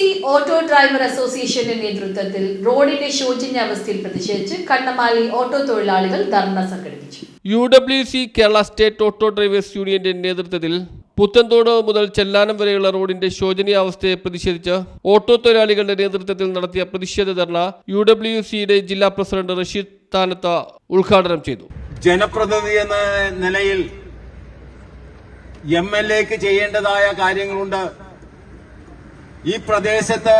C auto driver അസോസിയേഷന്റെ നേതൃത്വത്തിൽ റോഡിന്റെ ശോചനീയ അവസ്ഥയിൽ പ്രതിഷേധിച്ച് കണ്ണമാലി ഓട്ടോ തൊഴിലാളികൾ ധർണ സംഘടിപ്പിച്ചു. U W C Kerala state auto drivers യൂണിയന്റെ നേതൃത്വത്തിൽ പുത്തൻതോട് മുതൽ ചെല്ലാനം വരെയുള്ള റോഡിന്റെ ശോചനീയാവസ്ഥയെ പ്രതിഷേധിച്ച് ഓട്ടോ തൊഴിലാളികളുടെ നേതൃത്വത്തിൽ നടത്തിയ പ്രതിഷേധ ധർണ യു ഡബ്ല്യു സിയുടെ ജില്ലാ പ്രസിഡന്റ് റഷീദ് താനത്ത ഉദ്ഘാടനം ചെയ്തു. ജനപ്രതിനിധി എന്ന നിലയിൽ എം എൽ എക്ക് ചെയ്യേണ്ടതായ കാര്യങ്ങളുണ്ട്. ഈ പ്രദേശത്ത്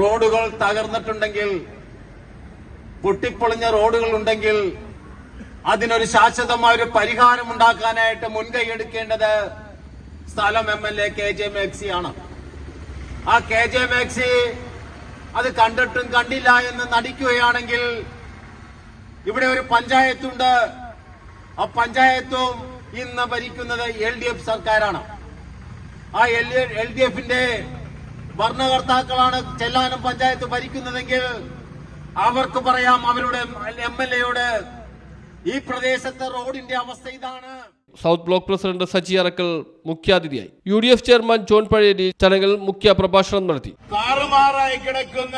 റോഡുകൾ തകർന്നിട്ടുണ്ടെങ്കിൽ പൊട്ടിപ്പൊളിഞ്ഞ റോഡുകൾ ഉണ്ടെങ്കിൽ അതിനൊരു ശാശ്വതമായ ഒരു പരിഹാരം ഉണ്ടാക്കാനായിട്ട് മുൻകൈ എടുക്കേണ്ടത് സ്ഥലം M L A K J Maxi ആണ്. ആ കെ ജെ മാക്സി അത് കണ്ടിട്ടും കണ്ടില്ല എന്ന് നടിക്കുകയാണെങ്കിൽ ഇവിടെ ഒരു പഞ്ചായത്തുണ്ട്. ആ പഞ്ചായത്തും ഇന്ന് ഭരിക്കുന്നത് എൽ ഡി എഫ് സർക്കാരാണ്. ആ എൽ എൽ ഡി എഫിന്റെ ഭരണകർത്താക്കളാണ് ചെല്ലാനം പഞ്ചായത്ത് ഭരിക്കുന്നതെങ്കിൽ അവർക്ക് പറയാം അവരുടെ എം എൽ എയോട് ഈ പ്രദേശത്തെ റോഡിന്റെ അവസ്ഥ ഇതാണ്. South block president Saji Arakkal മുഖ്യാതിഥിയായി. U D F chairman John Pazhayari ചടങ്ങിൽ മുഖ്യ പ്രഭാഷണം നടത്തി. താറുമാറായി കിടക്കുന്ന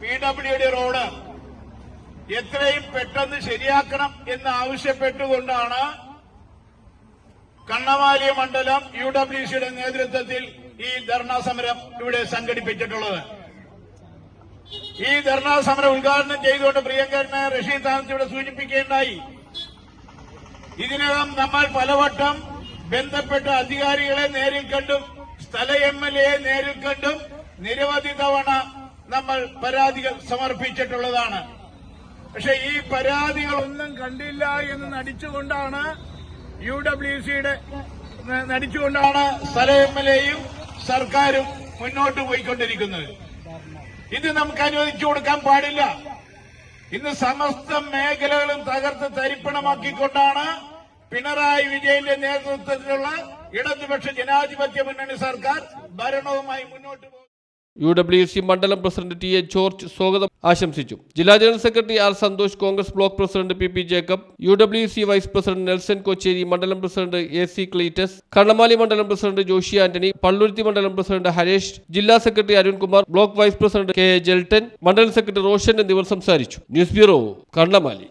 പി ഡബ്ല്യു ഡി റോഡ് എത്രയും പെട്ടെന്ന് ശരിയാക്കണം എന്ന് ആവശ്യപ്പെട്ടുകൊണ്ടാണ് കണ്ണമാലി മണ്ഡലം യു ഡബ്ല്യു സിയുടെ നേതൃത്വത്തിൽ ഈ ധർണാ സമരം ഇവിടെ സംഘടിപ്പിച്ചിട്ടുള്ളത്. ഈ ധർണാ സമരം ഉദ്ഘാടനം ചെയ്തുകൊണ്ട് പ്രിയങ്കരനെ റഷീദ് താമസ് ഇവിടെ സൂചിപ്പിക്കുകയുണ്ടായി. ഇതിനകം നമ്മൾ പലവട്ടം ബന്ധപ്പെട്ട അധികാരികളെ നേരിൽ കണ്ടും സ്ഥല എം എൽ എയെ നേരിൽ കണ്ടും നിരവധി തവണ നമ്മൾ പരാതികൾ സമർപ്പിച്ചിട്ടുള്ളതാണ്. പക്ഷെ ഈ പരാതികളൊന്നും കണ്ടില്ല എന്ന് നടിച്ചുകൊണ്ടാണ് യു ഡബ്ല്യു സിയുടെ നടിച്ചുകൊണ്ടാണ് സ്ഥല എം എൽ എയും സർക്കാരും മുന്നോട്ട് പോയിക്കൊണ്ടിരിക്കുന്നത്. ഇത് നമുക്ക് അനുവദിച്ചു കൊടുക്കാൻ പാടില്ല. ഇന്ന് സമസ്ത മേഖലകളും തകർത്ത് തരിപ്പണമാക്കിക്കൊണ്ടാണ് പിണറായി വിജയന്റെ നേതൃത്വത്തിലുള്ള ഇടതുപക്ഷ ജനാധിപത്യ മുന്നണി സർക്കാർ ഭരണവുമായി മുന്നോട്ട് പോകുന്നത്. യു ഡബ്ല്യു സി മണ്ഡലം പ്രസിഡന്റ് ടി എ ജോർജ് സ്വാഗതം ആശംസിച്ചു. ജില്ലാ general secretary R Santhosh Congress block president P P Jacob U W C vice president Nelson Kochery മണ്ഡലം president A C Cleetus Kannamaly മണ്ഡലം പ്രസിഡന്റ് ജോഷി ആന്റണി പള്ളുരുത്തി മണ്ഡലം പ്രസിഡന്റ് ഹരേഷ് ജില്ലാ secretary Arunkumar block vice president K A Jelton മണ്ഡലം secretary Roshan എന്നിവർ സംസാരിച്ചു. News bureau Kannamaly.